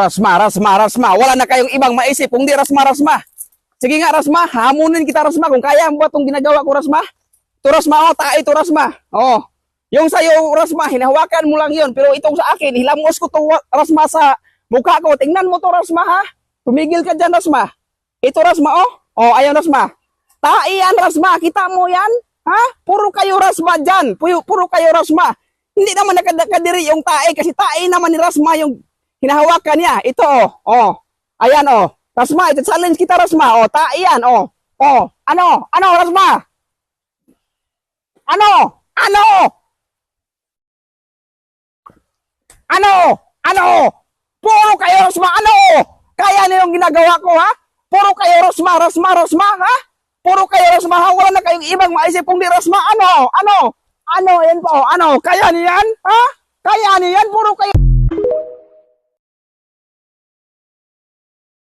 Rasma, Rasma, Rasma. Wala na kayong ibang maisip kung di Rasma, Rasma. Sige nga, Rasma. Hamunin kita, Rasma. Kung kaya mo ba itong ginagawa ko, Rasma? Ito, Rasma. Oh, tayo ito, Rasma. Oh. Yung sa'yo, Rasma, hinahawakan mo lang yun. Pero itong sa akin, hilamos ko to Rasma, sa mukha ko. Tingnan mo to, Rasma, ha? Tumigil ka dyan, Rasma. Ito, Rasma, oh. Oh, ayan, Rasma. Taian, Rasma. Kita mo yan? Ha? Puro kayo, Rasma, dyan. Puro, puro kayo, Rasma. Hindi naman nakadiri yung tae kasi tae naman ni Rasma yung hinahawakan niya. Ito, oh. Oh. Ayan, oh. Rasma, ito challenge kita, Rasma. Oh, tae yan, oh. Oh. Ano? Ano, Rasma? Ano? Ano? Ano? Ano? Puro kayo, Rasma. Ano? Kaya niyo yung ginagawa ko, ha? Puro kayo, Rasma, Rasma, Rasma, ha? Puro kayo, Rasma, ha? Wala na kayong ibang maisip kung di Rasma. Ano? Ano? Ano? Yan po. Ano? Kaya niyan? Ha? Kaya niyan? Puro kayo.